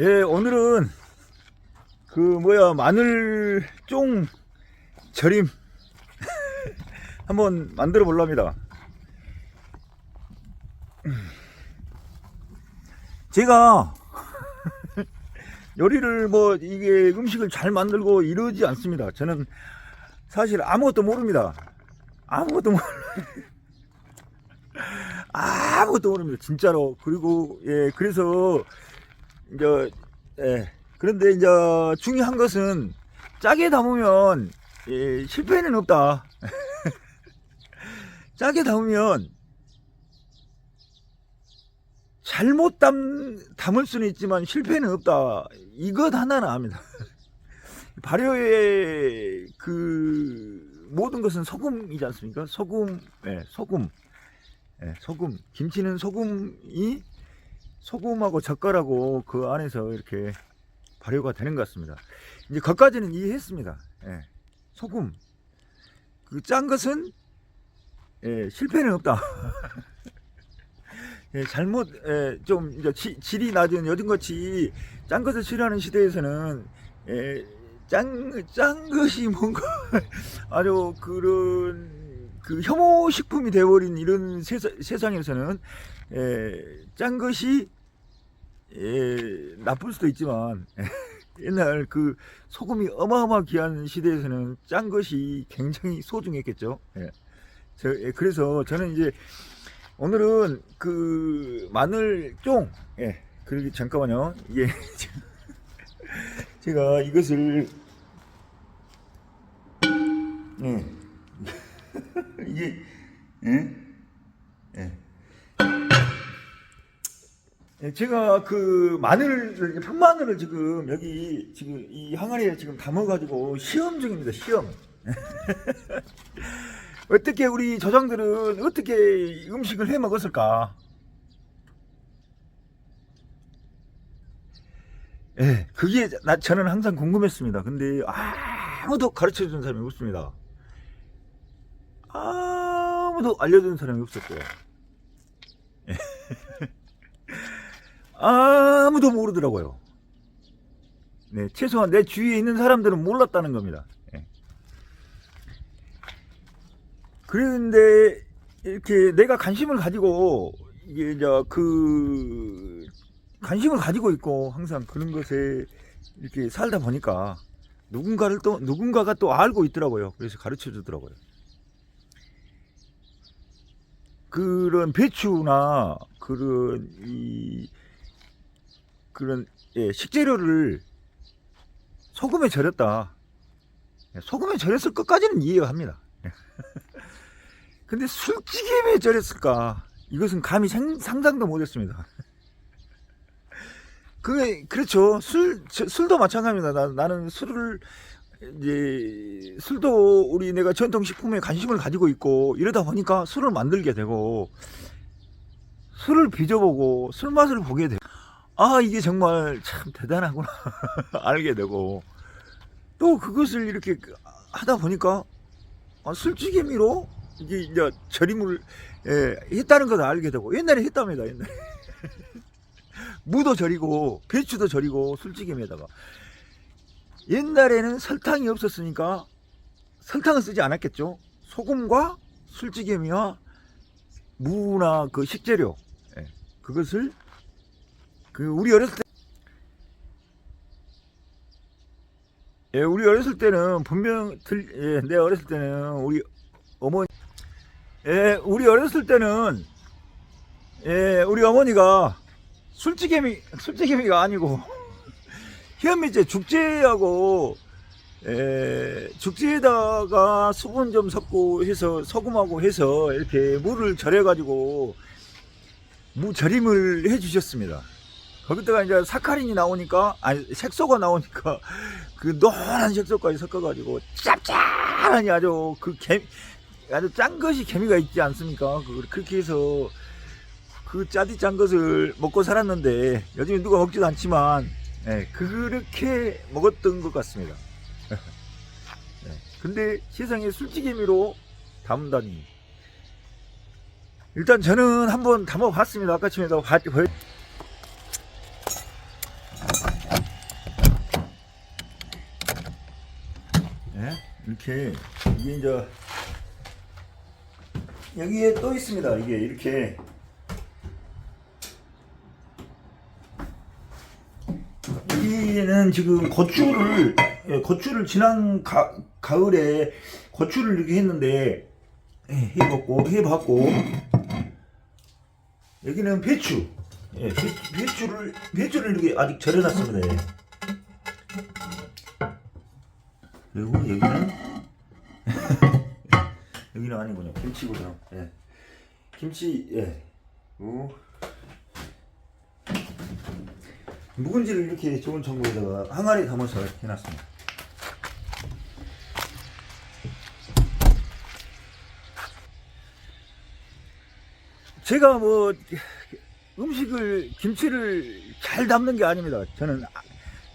예, 오늘은 그 뭐야 마늘 쫑 절임 한번 만들어 볼랍니다. 제가 요리를 뭐 이게 음식을 잘 만들고 이러지 않습니다. 저는 사실 아무것도 모릅니다. 아무것도 모르 아무것도 모릅니다. 진짜로. 그리고 예 그래서 이제 예 그런데 이제 중요한 것은 짜게 담으면 예, 실패는 없다. 짜게 담으면 잘못 담, 담을 수는 있지만 실패는 없다. 이것 하나는 압니다. 발효의 그 모든 것은 소금이지 않습니까? 소금, 예, 소금, 예, 소금. 김치는 소금이 소금하고 젓갈하고 그 안에서 이렇게 발효가 되는 것 같습니다. 이제 거기까지는 이해했습니다. 예, 소금. 그 짠 것은 예, 실패는 없다. 예, 잘못 예, 좀 이제 지- 질이 낮은 요즘같이 짠 것을 싫어하는 시대에서는 예, 짠, 짠 것이 뭔가 아주 그런 그 혐오 식품이 되어버린 이런 세상, 세상에서는 예, 짠 것이 예, 나쁠 수도 있지만 옛날 그 소금이 어마어마 귀한 시대에서는 짠 것이 굉장히 소중했겠죠. 예. 저, 예, 그래서 저는 이제 오늘은 그 마늘 쫑, 예, 그러기 잠깐만요. 이게 제가 이것을 제가 그 마늘을 풋마늘을 지금 여기 지금 이 항아리에 지금 담아가지고 시험 중입니다. 시험. 어떻게 우리 조상들은 어떻게 음식을 해 먹었을까? 예, 그게 나 저는 항상 궁금했습니다. 근데 아무도 가르쳐 준 사람이 없습니다. 아무도 알려준 사람이 없었고요. 예. 아무도 모르더라고요. 네, 최소한 내 주위에 있는 사람들은 몰랐다는 겁니다. 예. 그런데 이렇게 내가 관심을 가지고 이게 이제 그 관심을 가지고 있고 항상 그런 것에 이렇게 살다 보니까 누군가를 또 누군가가 또 알고 있더라고요. 그래서 가르쳐 주더라고요. 그런 배추나 그런 이 그런 예, 식재료를 소금에 절였다. 예, 소금에 절였을 것까지는 이해가 합니다. 예. 근데 술찌개에 절였을까? 이것은 감히 생- 상상도 못했습니다. 그게 그렇죠. 술 저- 술도 마찬가지입니다. 나, 나는 술을 이제 술도 우리 내가 전통 식품에 관심을 가지고 있고 이러다 보니까 술을 만들게 되고 술을 빚어보고 술 맛을 보게 되고 아 이게 정말 참 대단하구나. 알게 되고. 또 그것을 이렇게 하다 보니까 아, 술찌개미로 이게 이제 절임을 예, 했다는 것을 알게 되고. 옛날에 했답니다 옛날에. 무도 절이고 배추도 절이고 술찌개미에다가. 옛날에는 설탕이 없었으니까 설탕을 쓰지 않았겠죠. 소금과 술찌개미와 무나 그 식재료 예, 그것을 그 우리 어렸을 때 예, 우리 어렸을 때는 분명 들, 예, 내 어렸을 때는 우리 어머니 예, 우리 어렸을 때는 예, 우리 어머니가 술찌개미 술찌개미가 아니고 현미제 죽제하고 에, 죽지에다가 수분 좀 섞고 해서 소금하고 해서 이렇게 물을 절여 가지고 무 절임을 해 주셨습니다. 거기다가 이제 사카린이 나오니까 아니 색소가 나오니까 그 노란 색소까지 섞어 가지고 짭짤하니 아주 그 개, 아주 짠 것이 개미가 있지 않습니까? 그- 그렇게 해서 그 짜디 짠 것을 먹고 살았는데 요즘에 누가 먹지도 않지만 예, 그렇게 먹었던 것 같습니다. 네. 근데 세상에 술찌개미로 담다니. 일단 저는 한번 담아봤습니다. 아까 전에도 봐- 보여- 이렇게 이게 이제 여기에 또 있습니다. 이게 이렇게 여기는 지금 고추를 예, 고추를 지난 가, 가을에 고추를 이렇게 했는데 예, 해봤고 해봤고 여기는 배추 예, 배, 배추를 배추를 이렇게 아직 절여놨습니다. 그리고 여기는 여기는 아니군요. 김치고요. 예. 김치 예. 오. 묵은지를 이렇게 좋은 청구에다가 항아리 담아서 해놨습니다. 제가 뭐 음식을 김치를 잘 담는 게 아닙니다. 저는 아-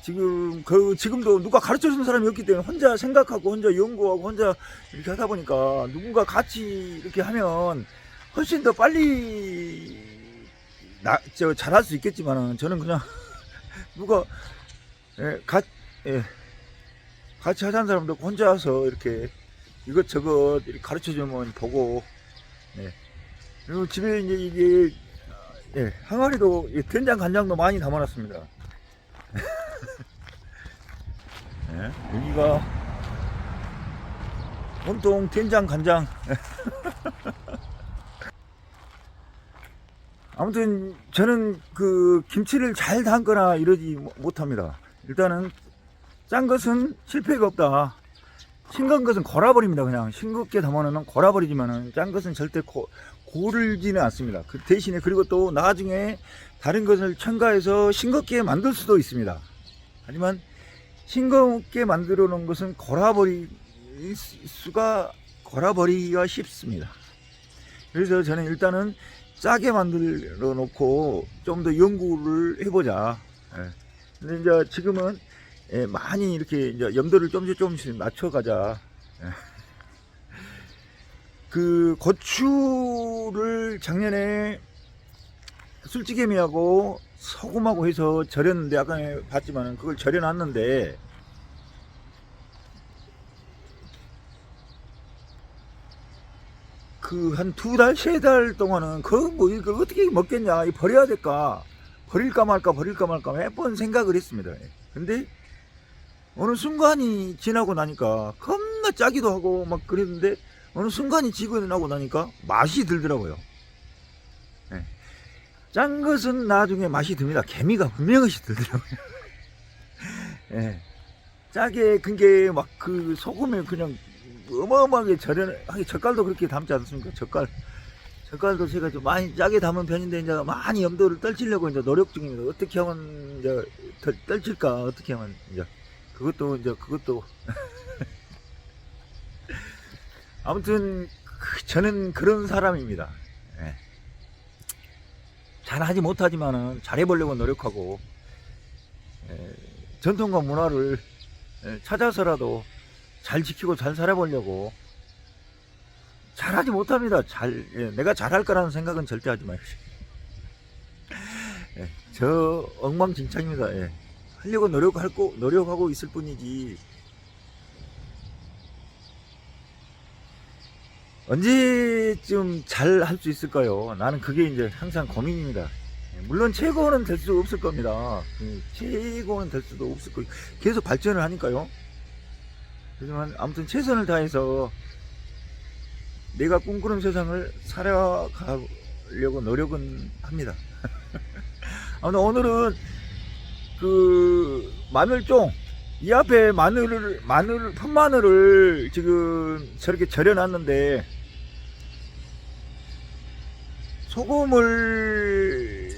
지금 그 지금도 누가 가르쳐 주는 사람이 없기 때문에 혼자 생각하고 혼자 연구하고 혼자 이렇게 하다 보니까 누군가 같이 이렇게 하면 훨씬 더 빨리 나 저 잘할 수 있겠지만은 저는 그냥 누가 예, 가, 예, 같이 하자는 사람도 혼자서 이렇게 이것저것 가르쳐 주면 보고 예. 그리고 집에 이제 이게 예, 항아리도 이 된장 간장도 많이 담아놨습니다. 예, 여기가 온통 된장 간장. 아무튼 저는 그 김치를 잘 담거나 이러지 못- 못합니다. 일단은 짠 것은 실패가 없다. 싱거운 것은 골아버립니다. 그냥 싱겁게 담아놓으면 골아버리지만은 짠 것은 절대 고, 고르지는 않습니다. 그 대신에 그리고 또 나중에 다른 것을 첨가해서 싱겁게 만들 수도 있습니다. 하지만 싱겁게 만들어 놓은 것은 골아버릴 수가 골아버리기가 쉽습니다. 그래서 저는 일단은 짜게 만들어 놓고 좀 더 연구를 해보자. 예. 근데 이제 지금은 예, 많이 이렇게 이제 염도를 조금씩 조금씩 낮춰가자. 예. 그 고추를 작년에 술찌개미하고 소금하고 해서 절였는데 아까 봤지만은 그걸 절여놨는데 그 한 두 달, 세 달 동안은 그뭐 이걸 어떻게 먹겠냐, 이 버려야 될까, 버릴까 말까, 버릴까 말까 몇번 생각을 했습니다. 근데 어느 순간이 지나고 나니까 겁나 짜기도 하고 막 그랬는데 어느 순간이 지고 나고 나니까 맛이 들더라고요. 예. 짠 것은 나중에 맛이 듭니다. 개미가 분명히 들더라고요. 예. 짜게 그게 막 그 소금에 그냥 어마어마하게 절여 하기 젓갈도 그렇게 담지 않습니까? 젓갈 젓갈도 제가 좀 많이 짜게 담은 편인데 이제 많이 염도를 떨치려고 이제 노력 중입니다. 어떻게 하면 이제 덜 떨칠까? 어떻게 하면 이제 그것도 이제 그것도 아무튼 그- 저는 그런 사람입니다. 예. 잘하지 못하지만은 잘해보려고 노력하고 예, 전통과 문화를 예, 찾아서라도 잘 지키고 잘 살아보려고 잘하지 못합니다. 잘 예, 내가 잘할 거라는 생각은 절대 하지 마십시오. 예, 저 엉망진창입니다. 예. 하려고 노력할 거 노력하고 있을 뿐이지 언제쯤 잘 할 수 있을까요? 나는 그게 이제 항상 고민입니다. 예, 물론 최고는 될 수 없을 겁니다. 예, 최고는 될 수도 없을 거고 계속 발전을 하니까요. 하지만 아무튼 최선을 다해서 내가 꿈꾸는 세상을 살아가려고 노력은 합니다. 아무튼 오늘은 그 마늘종 이 앞에 마늘을 마늘 풋마늘을 지금 저렇게 절여놨는데 소금을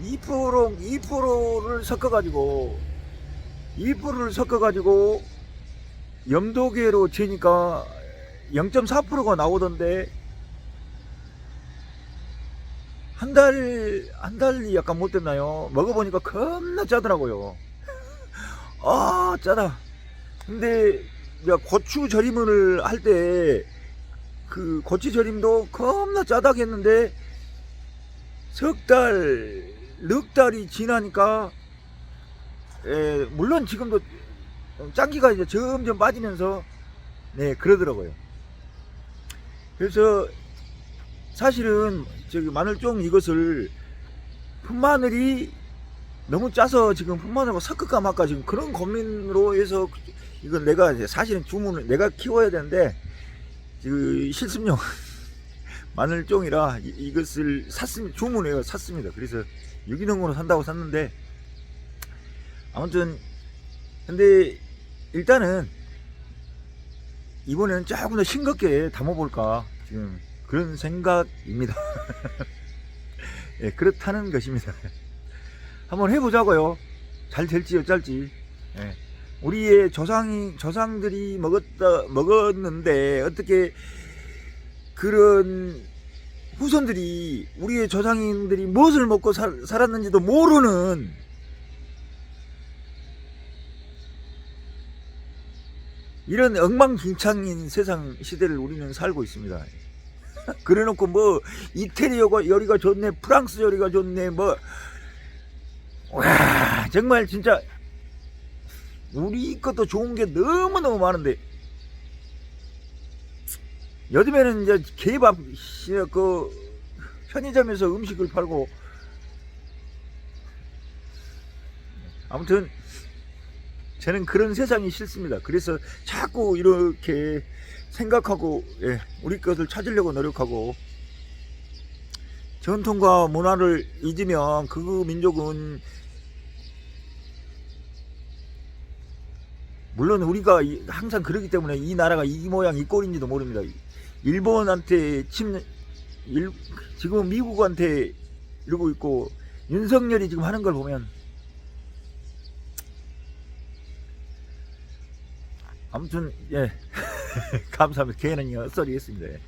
2% 2%를 섞어가지고 2%를 섞어가지고 염도계로 재니까 0.4%가 나오던데 한 달, 한 달이 약간 못 됐나요? 먹어보니까 겁나 짜더라고요. 아, 짜다. 근데, 내가 고추 절임을 할 때, 그 고추 절임도 겁나 짜다겠는데, 석 달, 넉 달이 지나니까, 에, 물론 지금도 짱기가 이제 점점 빠지면서 네 그러더라고요. 그래서 사실은 저기 마늘종 이것을 fun마늘이 너무 짜서 지금 fun마늘과 섞을까 말까 지금 그런 고민으로 해서 이건 내가 사실은 주문을 내가 키워야 되는데 그 실습용 마늘종이라 이- 이것을 샀습니다. 주문해요 샀습니다. 그래서 유기농으로 산다고 샀는데 아무튼 근데 일단은 이번에는 조금 더 싱겁게 담아볼까 지금 그런 생각입니다. 예, 그렇다는 것입니다. 한번 해보자고요. 잘 될지 어쩔지. 예. 우리의 조상이 조상들이 먹었다 먹었는데 어떻게 그런 후손들이 우리의 조상인들이 무엇을 먹고 살, 살았는지도 모르는 이런 엉망진창인 세상 시대를 우리는 살고 있습니다. 그래놓고 뭐 이태리어가 요리가 좋네, 프랑스 요리가 좋네, 뭐 와, 정말 진짜 우리 것도 좋은 게 너무너무 많은데 요즘에는 이제 개밥 씨, 그 편의점에서 음식을 팔고 아무튼 저는 그런 세상이 싫습니다. 그래서 자꾸 이렇게 생각하고 예, 우리 것을 찾으려고 노력하고 전통과 문화를 잊으면 그 민족은 물론 우리가 이- 항상 그러기 때문에 이 나라가 이 모양 이 꼴인지도 모릅니다. 일본한테 침 일, 지금 미국한테 이러고 있고 윤석열이 지금 하는 걸 보면 아무튼 예 감사합니다. 했습니다. 예.